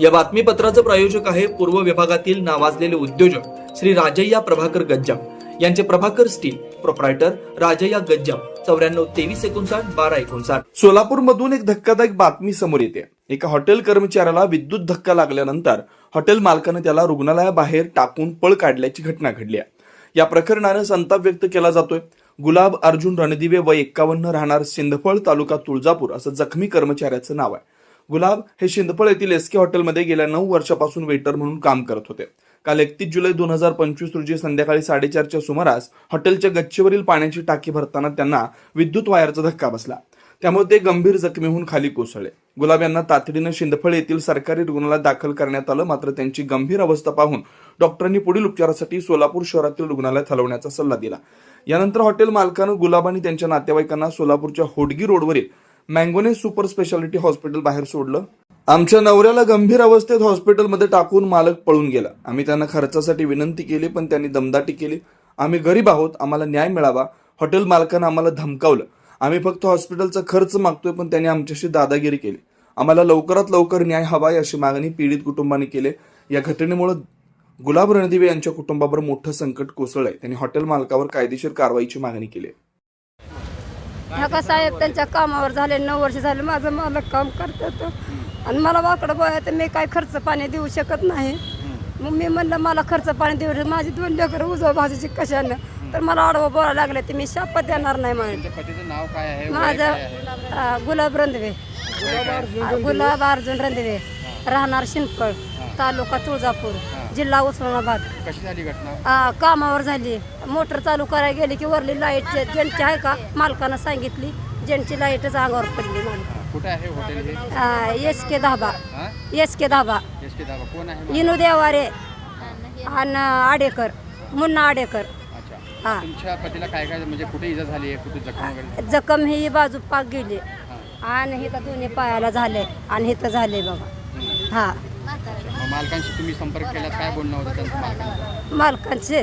या बातमीपत्राचं प्रायोजक आहे पूर्व विभागातील नावाजलेले उद्योजक श्री राजय्या प्रभाकर गज्जाम. यांचे प्रभाकर स्टील प्रोप्रायटर राजय्या गज्जाम. चौऱ्याण्णव तेवीस एकोणसाठ बारा एकोणसाठ. सोलापूर मधून एक धक्कादायक बातमी समोर येते. एका हॉटेल कर्मचाऱ्याला विद्युत धक्का लागल्यानंतर हॉटेल मालकानं त्याला रुग्णालयाबाहेर टाकून पळ काढल्याची घटना घडली आहे. या प्रकरणानं संताप व्यक्त केला जातोय. गुलाब अर्जुन रणदिवे व एक्कावन्न राहणार सिंदफळ तालुका तुळजापूर असं जखमी कर्मचाऱ्याचं नाव आहे. गुलाब हे शिंदफळ येथील एस के हॉटेलमध्ये गेल्या नऊ वर्षापासून वेटर म्हणून काम करत होते. काल एकतीस जुलै दोन हजार पंचवीस रोजी संध्याकाळी साडेचारच्या सुमारास हॉटेलच्या गच्चीवरील पाण्याची टाकी भरताना त्यांना विद्युत वायरचा धक्का बसला. त्यामुळे ते गंभीर जखमीहून खाली कोसळले. गुलाब यांना तातडीनं शिंदफळ येथील सरकारी रुग्णालयात दाखल करण्यात आलं मात्र त्यांची गंभीर अवस्था पाहून डॉक्टरांनी पुढील उपचारासाठी सोलापूर शहरातील रुग्णालयात हलवण्याचा सल्ला दिला. यानंतर हॉटेल मालकानं गुलाब आणि त्यांच्या नातेवाईकांना सोलापूरच्या होडगी रोडवरील मँगोने सुपर स्पेशालिटी हॉस्पिटल बाहेर सोडलं. आमच्या नवऱ्याला गंभीर अवस्थेत हॉस्पिटलमध्ये टाकून मालक पळून गेला. आम्ही त्यांना खर्चासाठी विनंती केली पण त्यांनी दमदाटी केली. आम्ही गरीब आहोत आम्हाला न्याय मिळावा. हॉटेल मालकानं आम्हाला धमकावलं. आम्ही फक्त हॉस्पिटलचा खर्च मागतोय पण त्यांनी आमच्याशी दादागिरी केली. आम्हाला लवकरात लवकर न्याय हवाय अशी मागणी पीडित कुटुंबाने केली. या घटनेमुळे गुलाब रणदिवे यांच्या कुटुंबावर मोठं संकट कोसळलंय. त्यांनी हॉटेल मालकावर कायदेशीर कारवाईची मागणी केली. ढका साहेब त्यांच्या कामावर झाले नऊ वर्ष झाले माझं मालक काम करतात. आणि मला वाकडं बोलाय तर मी काय खर्च पाणी देऊ शकत नाही. मग मी म्हणलं मला खर्च पाणी देऊ माझी दोन लेकरं उजव भाजीची कशानं? तर मला आडवं बोलायला लागले ते मी शापत देणार नाही म्हणून. आहे? माझं आहे? गुलाब रंधवे. गुलाब अर्जुन रंधवे. राहणार शिंदफळ तालुका तुळजापूर. जिल्हा उस्मानाबाद. कशी झाली घटना? आ, कामावर झाली. मोटर चालू करायला गेली की वरली लाइट ज्यांची आहे का मालकानं सांगितली ज्यांची लाईटच अंगावर पडली कुठे आहे हॉटेल हे? S K dhaba. हा? S K dhaba. एस के दाबा कोण आहे इनू देवारे आणि आडेकर मुन्ना आडेकर. अच्छा. हा. तुमच्या पतीला काय काय म्हणजे कुठे इजा झाली आहे? कुठे जखम वगैरे? जखम ही बाजू पाक गेली. हा. आणि इथं दोन्ही पायाला झाले. आणि इथं झाले बघा हा. मालकांशी तुम्ही संपर्क केला काय बोलणं होतं त्यांचं मालकांचं मालकांचे.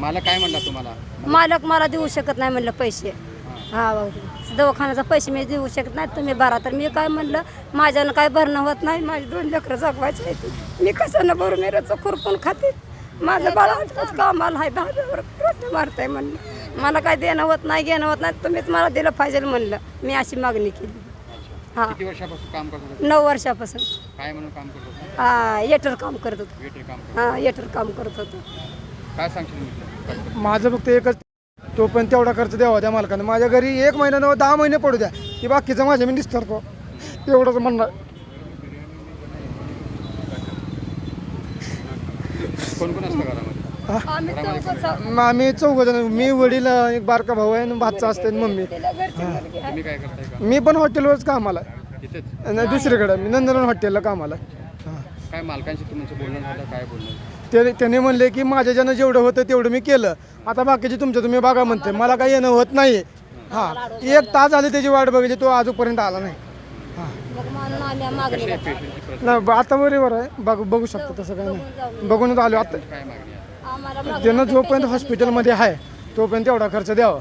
मालक काय म्हणला तुम्हाला? मालक मला देऊ शकत नाही म्हणलं पैसे. हा दवाखान्याचा पैसे मी देऊ शकत नाही तुम्ही भरा. तर मी काय म्हणलं माझ्यानं काय भरणं होत नाही माझी दोन लेकरं जगवायची आहेत. मी कशानं भरू? मेराचं खुरपून खाते. माझं बाळा आठवत कामाला आहे दहाव्यावर प्रश्न मारताय म्हणलं. मला काय देणं होत नाही घेणं होत नाही तुम्हीच मला दिलं पाहिजे म्हणलं. मी अशी मागणी केली. हा. किती वर्षापासून काम करत होता? नऊ वर्षापासून. काय म्हणून काम करत होता? हा येटर काम करत होतो. वेटर काम करत हा येटर काम करत होतो. काय सांगशील माझं फक्त एकच तो पण तेवढा खर्च द्यावा त्या मालकाने. माझ्या घरी एक महिना नव्हे दहा महिने पडू द्या. की बाकीचं माझ्या मी निस्तरतो एवढंच म्हणणं कोण कोण असतं घरामध्ये? आम्ही चौघंच आम्ही चौघ जण मी वडील एक बारका भाऊ आहे आणि भातचा असते आणि मम्मी. तुम्ही काय करताय का? मी पण हॉटेलवरच कामाला आहे. तिथेच? आणि दुसरीकडे मी नंदनवन हॉटेलला कामाला आहे. हां. काय मालकांशी तुमचं बोलणं झालं काय बोलणं ते त्याने म्हणले की माझ्या ज्यानं जेवढं होतं तेवढं मी केलं. आता बाकीचे तुमचं तुम्ही बघा म्हणते. मला काही येणं होत नाही. हां. एक तास आले त्याची वाट बघायची तो आजपर्यंत आला नाही. हां. मग म्हणून आम्ही मागणी करतो. पेशंटची प्रश्न नाही ब- आता बरोबर आहे. बघ बघू शकतो तसं काही नाही. बघूनच आलो. आता काय मागणी आहे? ज्यांना जोपर्यंत हॉस्पिटलमध्ये आहे तोपर्यंत एवढा खर्च द्यावा.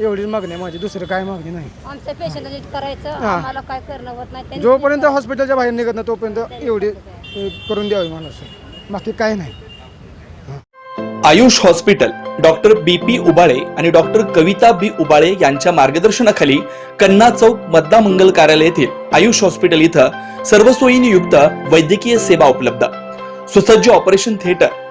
एवढीच मागणी आहे माझी दुसरं काय मागणी नाही. आमच्या पेशंटला नीट करायचं. आम्हाला काय करणं होत नाही त्यांनी जोपर्यंत हॉस्पिटलच्या बाहेर निघत नाही तोपर्यंत एवढी अ, करून द्यावी मला असं. बाकी काय नाही. Ayush hospital doctor B P Ubale आणि डॉक्टर कविता बी उबाळे यांच्या मार्गदर्शनाखाली कन्ना चौक मद्दा मंगल कार्यालय येथील आयुष हॉस्पिटल इथं सर्व सोयींनी युक्त वैद्यकीय सेवा उपलब्ध. सुसज्ज ऑपरेशन थिएटर